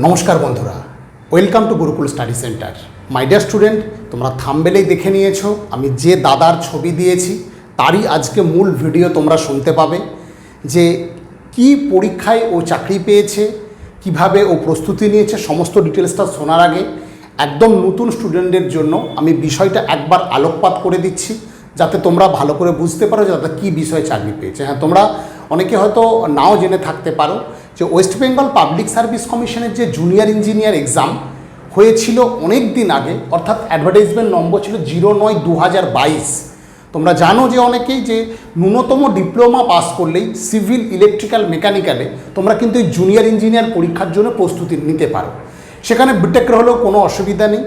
নমস্কার বন্ধুরা welcome to Gurukul study centre my dear student তোমরা থাম্বেলেই দেখে নিয়েছো, আমি যে দাদার ছবি দিয়েছি, তারই আজকে মূল ভিডিও তোমরা শুনতে পাবে, যে কি পরীক্ষায় ও চাকরি পেয়েছে, কীভাবে ও প্রস্তুতি নিয়েছে, সমস্ত ডিটেলসটা শোনার আগে একদম নতুন স্টুডেন্টদের জন্য আমি বিষয়টা একবার আলোকপাত করে দিচ্ছি, যাতে তোমরা ভালো করে বুঝতে পারো যে দাদা কী বিষয়ে চাকরি পেয়েছে। হ্যাঁ তোমরা অনেকে হয়তো নাও জেনে থাকতে পারো যে ওয়েস্ট বেঙ্গল পাবলিক সার্ভিস কমিশনের যে জুনিয়র ইঞ্জিনিয়ার এক্সাম হয়েছিল অনেক দিন আগে, অর্থাৎ অ্যাডভার্টাইজমেন্ট নম্বর ছিল জিরো নয় দু হাজার বাইশ। তোমরা জানো যে অনেকেই যে ন্যূনতম ডিপ্লোমা পাস করলেই সিভিল ইলেকট্রিক্যাল মেকানিক্যালে তোমরা কিন্তু এই জুনিয়র ইঞ্জিনিয়ার পরীক্ষার জন্য প্রস্তুতি নিতে পারো। সেখানে বিটেকের হলেও কোনো অসুবিধা নেই।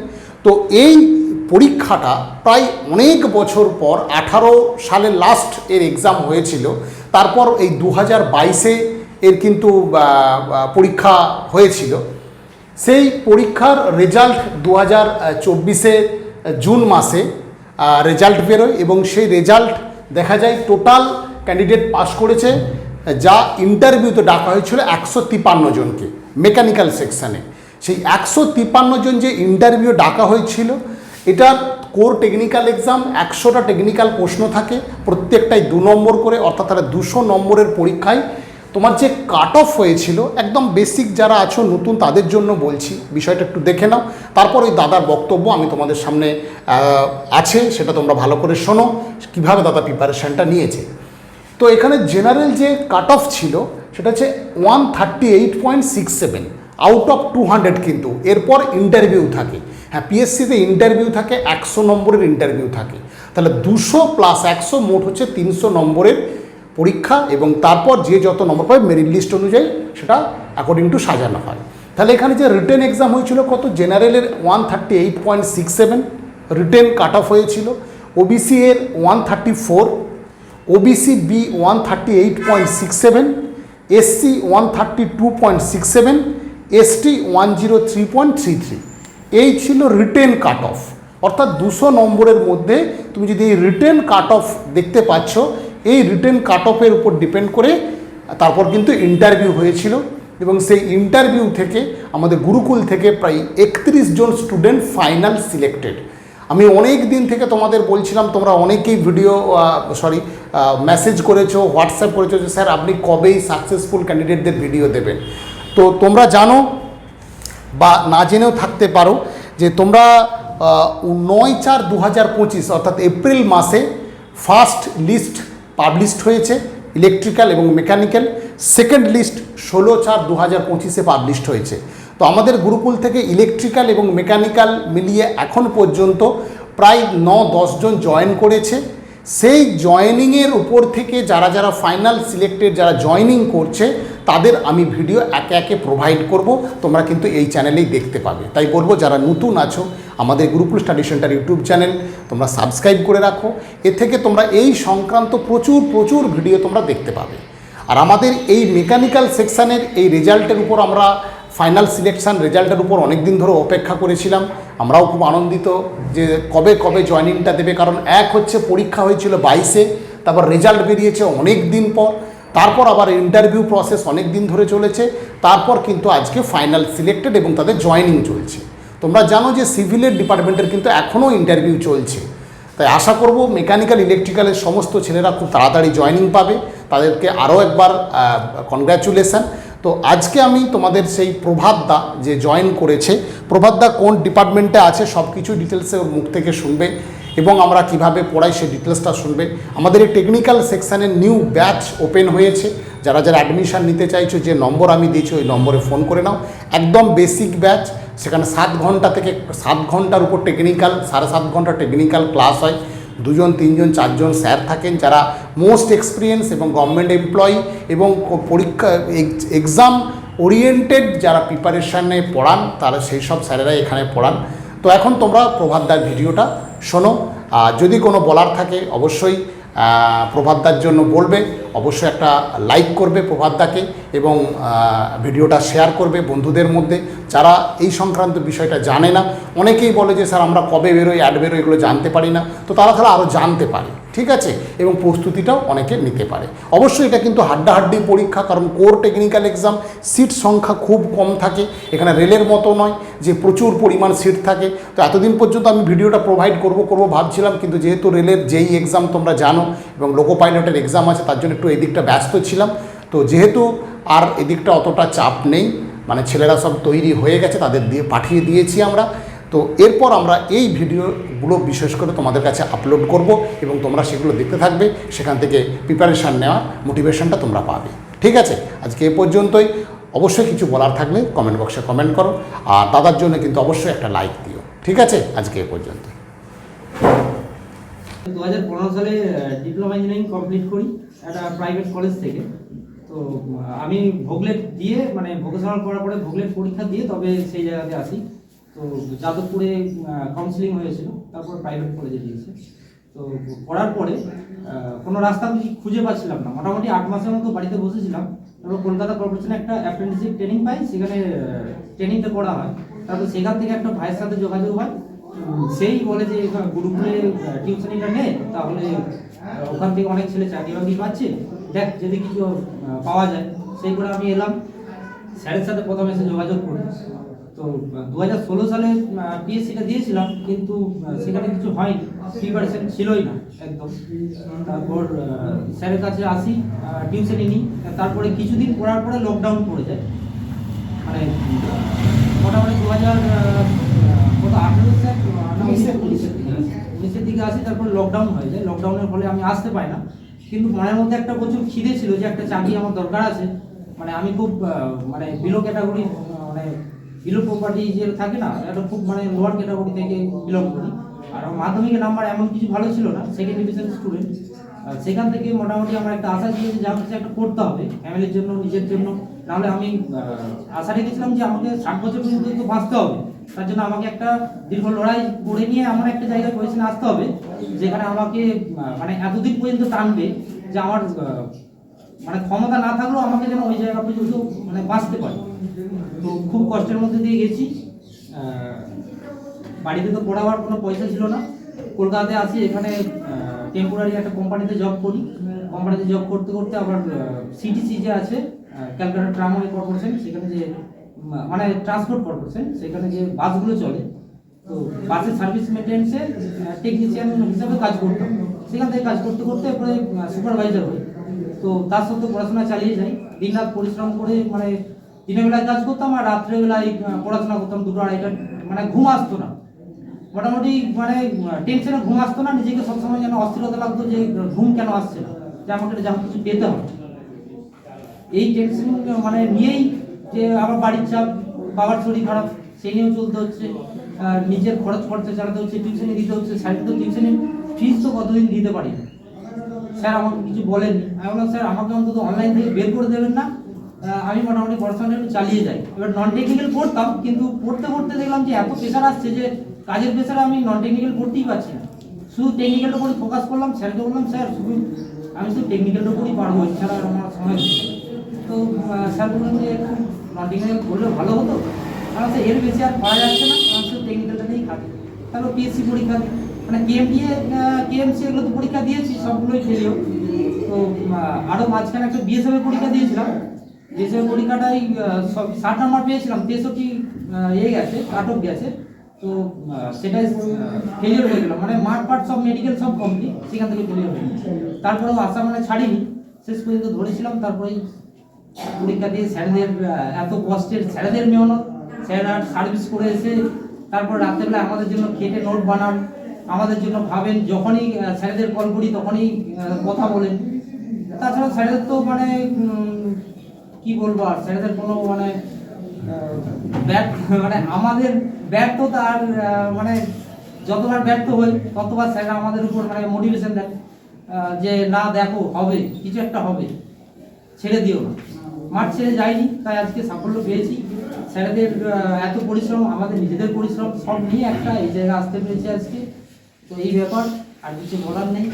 তো এই পরীক্ষাটা প্রায় অনেক বছর পর, আঠারো সালে লাস্ট এর এক্সাম হয়েছিল। তারপর এই দু হাজার বাইশে এর কিন্তু পরীক্ষা হয়েছিল। সেই পরীক্ষার রেজাল্ট দু হাজার চব্বিশে জুন মাসে রেজাল্ট বেরোয় এবং সেই রেজাল্ট দেখা যায় টোটাল ক্যান্ডিডেট পাস করেছে, যা ইন্টারভিউতে ডাকা হয়েছিল একশো তিপান্ন জনকে মেকানিক্যাল সেকশানে সেই একশো তিপান্ন জন যে ইন্টারভিউ ডাকা হয়েছিল এটা কোর টেকনিক্যাল এক্সাম একশোটা টেকনিক্যাল প্রশ্ন থাকে, প্রত্যেকটাই দু নম্বর করে, অর্থাৎ তারা দুশো নম্বরের পরীক্ষায় তোমার যে কাট অফ হয়েছিল, একদম বেসিক যারা আছো, নতুন, তাদের জন্য বলছি। বিষয়টা একটু দেখে নাও। তারপর ওই দাদার বক্তব্য আমি তোমাদের সামনে আছে, সেটা তোমরা ভালো করে শোনো, কীভাবে দাদা প্রিপারেশানটা নিয়েছে। তো এখানে জেনারেল যে কাট অফ ছিল, সেটা হচ্ছে one thirty eight point six seven out of two hundred কিন্তু। এরপর ইন্টারভিউ থাকে। হ্যাঁ পিএসসিতে ইন্টারভিউ থাকে, একশো নম্বরের ইন্টারভিউ থাকে। তাহলে দুশো প্লাস একশো মোট হচ্ছে তিনশো নম্বরের পরীক্ষা এবং তারপর যে যত নম্বর পাবে মেরিট লিস্ট অনুযায়ী সেটা অ্যাকর্ডিং টু সাজানো হয়। তাহলে এখানে যে রিটেন এক্সাম হয়েছিল কত? জেনারেলের one thirty eight point six seven written cut off হয়েছিল ওবিসি এর one thirty four OBC B one thirty eight point six seven SC one thirty two point six seven ST one zero three point three three এই ছিল written cut of অর্থাৎ দুশো নম্বরের মধ্যে তুমি যদি এই রিটেন কাট অফ দেখতে পাচ্ছ এই রিটেন কাট অফের উপর ডিপেন্ড করে, তারপর কিন্তু ইন্টারভিউ হয়েছিল এবং সেই ইন্টারভিউ থেকে আমাদের গুরুকুল থেকে প্রায় একত্রিশ জন স্টুডেন্ট ফাইনাল সিলেক্টেড আমি অনেক দিন থেকে তোমাদের বলছিলাম, তোমরা অনেকেই ভিডিও সরি মেসেজ করেছ হোয়াটসঅ্যাপ করেছ যে, স্যার, আপনি কবেই সাকসেসফুল ক্যান্ডিডেটদের ভিডিও দেবেন? তো তোমরা জানো বা না জেনেও থাকতে পারো যে তোমরা নয় চার দু হাজার পঁচিশ অর্থাৎ এপ্রিল মাসে ফার্স্ট লিস্ট পাবলিশড হয়েছে ইলেকট্রিক্যাল এবং মেকানিক্যাল সেকেন্ড লিস্ট ষোলো চার দু হাজার পঁচিশে পাবলিশড হয়েছে। তো আমাদের গুরুকুল থেকে ইলেকট্রিক্যাল এবং মেকানিক্যাল মিলিয়ে এখন পর্যন্ত প্রায় ন দশজন জয়েন করেছে। সেই জয়েনিংয়ের উপর থেকে যারা যারা ফাইনাল সিলেক্টেড যারা জয়নিং করছে তাদের আমি ভিডিও একে একে প্রোভাইড করব। তোমরা কিন্তু এই চ্যানেলেই দেখতে পাবে। তাই বলব, যারা নতুন আছো, আমাদের গ্রুপুল স্টাডি সেন্টার ইউটিউব চ্যানেল তোমরা সাবস্ক্রাইব করে রাখো। এ থেকে তোমরা এই সংক্রান্ত প্রচুর প্রচুর ভিডিও তোমরা দেখতে পাবে। আর আমাদের এই মেকানিক্যাল সেকশানের এই রেজাল্টের উপর আমরা ফাইনাল সিলেকশান রেজাল্টের উপর অনেক দিন ধরে অপেক্ষা করেছিলাম। আমরাও খুব আনন্দিত যে কবে কবে জয়নিংটা দেবে। কারণ এক হচ্ছে পরীক্ষা হয়েছিল বাইশে, তারপর রেজাল্ট বেরিয়েছে অনেক দিন পর। তারপর আবার ইন্টারভিউ প্রসেস অনেক দিন ধরে চলেছে, তারপর কিন্তু আজকে ফাইনাল সিলেক্টেড এবং তাদের জয়নিং চলছে। তোমরা জানো যে সিভিলের ডিপার্টমেন্টের কিন্তু এখনও ইন্টারভিউ চলছে। তাই আশা করব মেকানিক্যাল ইলেকট্রিক্যালের সমস্ত ছেলেরা খুব তাড়াতাড়ি জয়নিং পাবে। তাদেরকে আরও একবার কনগ্র্যাচুলেশন তো আজকে আমি তোমাদের সেই প্রভাতদা যে জয়েন করেছে, প্রভাতদা কোন ডিপার্টমেন্টে আছে সব কিছু ডিটেলসে ওর মুখ থেকে শুনবে। এবং আমরা কীভাবে পড়াই সে ডিটেলসটা শুনবে। আমাদের এই টেকনিক্যাল সেকশানের নিউ ব্যাচ ওপেন হয়েছে। যারা যারা অ্যাডমিশান নিতে চাইছো, যে নম্বর আমি দিয়েছি, ওই নম্বরে ফোন করে নাও। একদম বেসিক ব্যাচ সেখানে সাত ঘণ্টা থেকে সাত ঘণ্টার উপর টেকনিক্যাল সাড়ে সাত ঘণ্টা টেকনিক্যাল ক্লাস হয়। দুজন, তিনজন, চারজন স্যার থাকেন, যারা মোস্ট এক্সপিরিয়েন্স এবং গভর্নমেন্ট এমপ্লয়ি এবং পরীক্ষা এক্সাম ওরিয়েন্টেড যারা প্রিপারেশানে পড়ান, তারা সেই সব স্যারেরাই এখানে পড়ান। তো এখন তোমরা প্রভাতদার ভিডিওটা শোনো যদি কোনো বলার থাকে অবশ্যই প্রভাবদার জন্য বলবে। অবশ্যই একটা লাইক করবে প্রভাতদাকে এবং ভিডিওটা শেয়ার করবে বন্ধুদের মধ্যে। যারা এই সংক্রান্ত বিষয়টা জানে না, অনেকেই বলে যে, স্যার, আমরা কবে বেরোই অ্যাড বেরোই, এগুলো জানতে পারি না। তো তারা তারা আরও জানতে পারে, ঠিক আছে? এবং প্রস্তুতিটাও অনেকে নিতে পারে। অবশ্যই এটা কিন্তু হাড্ডাহাড্ডি পরীক্ষা, কারণ কোর টেকনিক্যাল এক্সাম সিট সংখ্যা খুব কম থাকে। এখানে রেলের মতো নয় যে, প্রচুর পরিমাণ সিট থাকে। তো এতদিন পর্যন্ত আমি ভিডিওটা প্রোভাইড করব করব, ভাবছিলাম। কিন্তু যেহেতু রেলের যেই এক্সাম তোমরা জানো এবং লোকো পাইলটের এক্সাম আছে, তার জন্য একটু এদিকটা ব্যস্ত ছিলাম। তো যেহেতু আর এদিকটা অতটা চাপ নেই মানে ছেলেরা সব তৈরি হয়ে গেছে, তাদের দিয়ে পাঠিয়ে দিয়েছি আমরা। তো এরপর আমরা এই ভিডিওগুলো বিশেষ করে তোমাদের কাছে আপলোড করব এবং তোমরা সেগুলো দেখতে থাকবে। সেখান থেকে প্রিপারেশান নেওয়া মোটিভেশনটা তোমরা পাবে। ঠিক আছে? আজকে এ পর্যন্তই। অবশ্যই কিছু বলার থাকলে কমেন্ট বক্সে কমেন্ট করো। আর দাদার জন্য কিন্তু অবশ্যই একটা লাইক দিও। ঠিক আছে? আজকে এ পর্যন্ত দু হাজার পনেরো সালে ডিপ্লোমা ইঞ্জিনিয়ারিং কমপ্লিট করি। একটা প্রাইভেট কলেজ থেকে। তো, আমি ভোগলেট দিয়ে মানে ভোকেশনাল করার পরে ভোগলেট পরীক্ষা দিয়ে তবে সেই জায়গাতে আসি। তো যাদবপুরে কাউন্সিলিং হয়েছিল, তারপর প্রাইভেট কলেজে দিয়েছে। তো করার পরে কোনো রাস্তা আমি খুঁজে পাচ্ছিলাম না। মোটামুটি আট মাসের মতো বাড়িতে বসেছিলাম। তারপর কলকাতা কর্পোরেশনে একটা অ্যাপ্রেন্টিসশিপ ট্রেনিং পাই, সেখানে ট্রেনিংটা করা হয়। তারপর সেখান থেকে একটা ভাইয়ের সাথে যোগাযোগ হয়। সেই বলে যে গুরুকুলে টিউশনিটা নে তাহলে ওখান থেকে অনেক ছেলে চাকরি বাকরি পাচ্ছে। দেখ, যদি কিছু পাওয়া যায় সেই করে আমি এলাম। স্যারের সাথে প্রথমে এসে যোগাযোগ করি তো দু হাজার ষোলো সালে পিএসসিটা দিয়েছিলাম, কিন্তু সেখানে কিছু হয়নি। প্রিপারেশন ছিলই না, একদম। তারপর স্যারের কাছে আসি টিউশনই নিই। তারপরে কিছুদিন পড়ার পরে লকডাউন পড়ে যায়। মানে মোটামুটি দু হাজার কত, আঠেরো স্যার উনিশের উনিশের দিকে আসি, তারপর লকডাউন হয়ে। যায় লকডাউনের ফলে আমি আসতে পাই না। কিন্তু মনের মধ্যে একটা প্রচুর খিদে ছিল যে একটা চাকরি আমার দরকার আছে। মানে আমি খুব মানে বিলো ক্যাটাগরি মানে বিলো প্রপার্টি যে থাকে না একটা খুব মানে লোয়ার ক্যাটাগরি থেকে বিলং করি। আর মাধ্যমিকের নাম্বার এমন কিছু ভালো ছিল না সেকেন্ড ডিভিশন স্টুডেন্ট সেখান থেকে মোটামুটি আমার একটা আশা ছিল যে যা কিছু একটা করতে হবে ফ্যামিলির জন্য, নিজের জন্য। নাহলে আমি আশা রেখেছিলাম যে আমাকে ষাট বছর পর্যন্ত বাঁচতে হবে। তার জন্য আমাকে একটা দীর্ঘ লড়াই করে নিয়ে আমার একটা জায়গায় পজিশনে আসতে হবে, যেখানে আমাকে মানে এতদিন পর্যন্ত টানবে যে আমার মানে ক্ষমতা না থাকলেও আমাকে যেন ওই জায়গা পর্যন্ত মানে বাঁচতে পারে। তো খুব কষ্টের মধ্যে দিয়ে গেছি। বাড়িতে তো পড়াবার কোনো পয়সা ছিল না। কলকাতাতে আসি এখানে টেম্পোরারি একটা কোম্পানিতে জব করি। কোম্পানিতে জব করতে করতে আবার সিটিসি যে আছে ক্যালকাটা ট্রামওয়ে কর্পোরেশন সেখানে যে মানে ট্রান্সপোর্ট কর্পোরেশন সেখানে যে বাসগুলো চলে, তো বাসের সার্ভিস মেনটেন্সে টেকনিশিয়ান হিসাবে কাজ করতাম। সেখান থেকে কাজ করতে করতে এরপরে সুপারভাইজার হই। তো তার সত্ত্বেও পড়াশোনা চালিয়ে যাই। দিন রাত পরিশ্রম করে মানে দিনের বেলায় কাজ করতাম আর রাত্রেবেলায় পড়াশোনা করতাম দুটো আড়াইটা মানে ঘুম আসতো না। মোটামুটি মানে টেনশনে ঘুম আসতো না। নিজেকে সবসময় যেন অস্থিরতা লাগতো যে, ঘুম কেন আসছে না। যে আমাকে যা কিছু পেতে হবে। এই টেনশন মানে নিয়েই যে আমার বাড়ির চাপ, বাবার শরীর খারাপ, সেই নিয়েও চলতে হচ্ছে। আর নিজের খরচ খরচা চালাতে হচ্ছে টিউশনি দিতে হচ্ছে স্যার তো টিউশনি ফিস তো কতদিন দিতে পারি। স্যার আমাকে কিছু বলেননি। আমি বললাম, স্যার, আমাকে অন্তত অনলাইন থেকে বের করে দেবেন না। আমি মোটামুটি পড়াশোনাটা একটু চালিয়ে যাই। এবার নন টেকনিক্যাল পড়তাম, কিন্তু পড়তে পড়তে দেখলাম যে এত প্রেশার আসছে যে কাজের প্রেশারে আমি নন টেকনিক্যাল পড়তেই পারছি না। শুধু টেকনিক্যালটা উপরে ফোকাস করলাম, স্যারকে বললাম, স্যার, শুধু আমি শুধু টেকনিক্যালটা উপরেই পারব, এছাড়া আমার সময় তো স্যার বললেন যে নন করলে ভালো হতো? কারণ স্যার এর বেশি আর পারা যাচ্ছে না আমি শুধু টেকনিক্যালটাতেই খাবি তারপর পিএসসি পরীক্ষা মানে কেএমডিএ কেএমসি এগুলো তো পরীক্ষা দিয়েছি সবগুলোই ফেলিও তো আহ, আরও মাঝখানে একটা বিএসএফ পরীক্ষা দিয়েছিলাম। বিএসএফ পরীক্ষাটাই সব ষাট নাম্বার পেয়েছিলাম তেষট্টি ইয়ে গেছে কাটক গেছে তো সেটাই ফেলিওর হয়ে গেল। মানে মাঠ পাট সব মেডিকেল সব কমপ্লিট সেখান থেকে ফেলিওর হয়ে গেছে তারপরেও আশা মানে ছাড়িনি। শেষ পর্যন্ত ধরেছিলাম তারপরেই পরীক্ষা দিয়ে স্যারেদের এত কষ্টের স্যারেদের মেহনত। স্যারেরা সার্ভিস করে এসে তারপর রাত্রেবেলা আমাদের জন্য খেটে নোট বানান, আমাদের জন্য ভাবেন, যখনই স্যারেদের কল করি তখনই কথা বলেন। তাছাড়া স্যারেদের তো মানে কি বলব আর, স্যারেদের কোনো মানে ব্যর্থ মানে আমাদের ব্যর্থতা আর মানে যতবার ব্যর্থ হই, ততবার স্যার আমাদের উপর মানে মোটিভেশন দেন যে না দেখো, হবে, কিছু একটা হবে, ছেড়ে দিও না। মাঠ ছেড়ে যায়নি, তাই আজকে সাফল্য পেয়েছি। স্যারেদের এত পরিশ্রম, আমাদের নিজেদের পরিশ্রম, সব নিয়ে একটা এই জায়গায় আসতে পেরেছি আজকে। তো এই ব্যাপার, আর কিছু বলার নেই।